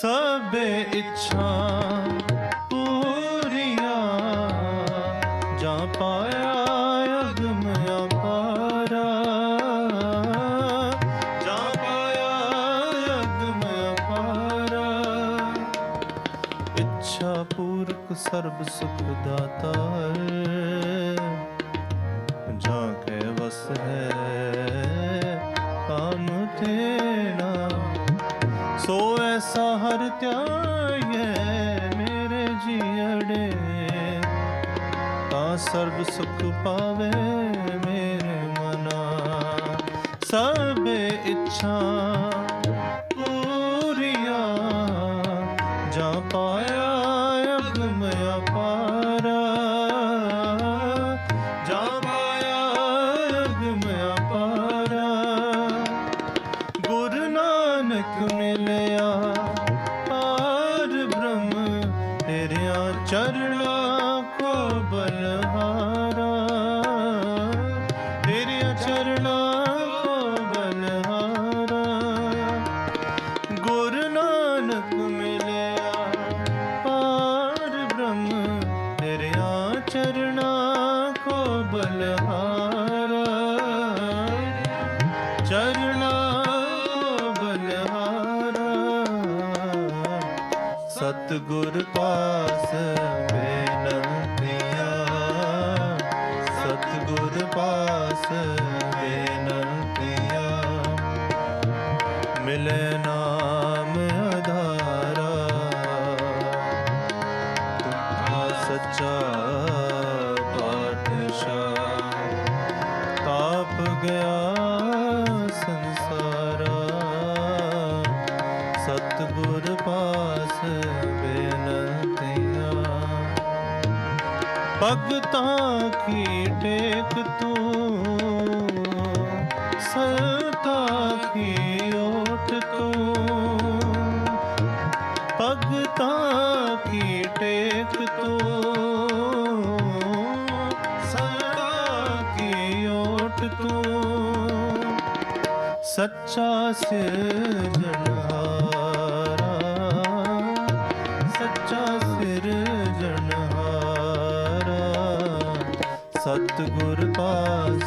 ਸਭ ਇੱਛਾ ਪੂਰੀਆਂ। ਜਾਂ ਪਾਇਆ ਅਗਮ ਅਪਾਰਾ। ਜਾਂ ਪਾਇਆ ਅਗਮ ਅਪਾਰਾ। ਇੱਛਾ ਪੂਰਕ ਸਰਬ ਸੁਖ ਦਾਤਾਰ ਜਾਂ ਕੇ ਵਸ ਹੈ। ਐਸਾ ਹਰ ਧਿਆਏ ਮੇਰੇ ਜੀੜੇ ਤਾਂ ਸਰਬ ਸੁਖ ਪਾਵੇ ਮੇਰੇ ਮਨਾ। ਸਭ ਇੱਛਾ ਨਾਨਕ ਮਿਲਿਆ। ਪਾਰ ਬ੍ਰਹਮ ਤੇਰਿਆਂ ਚਰਣਾ ਕੋ ਬਲਹਾਰਾ ਸਤਿਗੁਰ ਪਾਸ ਬੇਨੰਤੀਆਂ ਸਤਿਗੁਰ ਪਾਸ ਬੇਨੰਤੀਆਂ ਮਿਲੇ ਨਾਮ ਆਧਾਰਾ ਤੁਮਾ ਸੱਚਾ ਪਾਤਸ਼ਾਹ। ਤਾਪ ਗਿਆ ਬੇਨਤੀਆਂ ਭਗਤਾਂ ਕੀ ਟੇਕ ਤੂੰ? ਸੰਤਾ ਕੀ ਓਟ ਤੂੰ? ਭਗਤਾਂ ਕੀ ਟੇਕ ਤੂੰ? ਸੰਤਾ ਕੀ ਓਟ ਤੂੰ? ਸੱਚਾ ਸਿਰਜਣਹਾਰਾ ਸਤਿਗੁਰ ਪਾਸ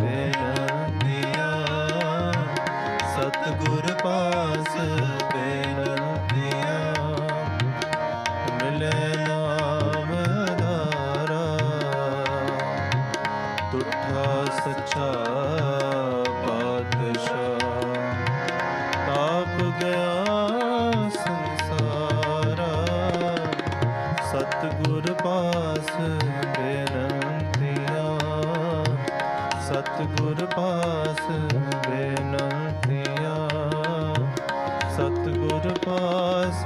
ਬੇਨਤੀਆਂ ਸਤਿਗੁਰ ਪਾਸ ਬੇਨਤੀਆਂ ਮਿਲੇ ਨਾਮ ਆਧਾਰਾ ਤੁਠਾ ਸੱਚਾ ਪਾਤਸ਼ਾਹ। ਤਾਪ ਗਿਆ ਸਤਿਗੁਰ ਪਾਸ ਬੇਨਤੀਆਂ। ਸਤਿਗੁਰ ਪਾਸ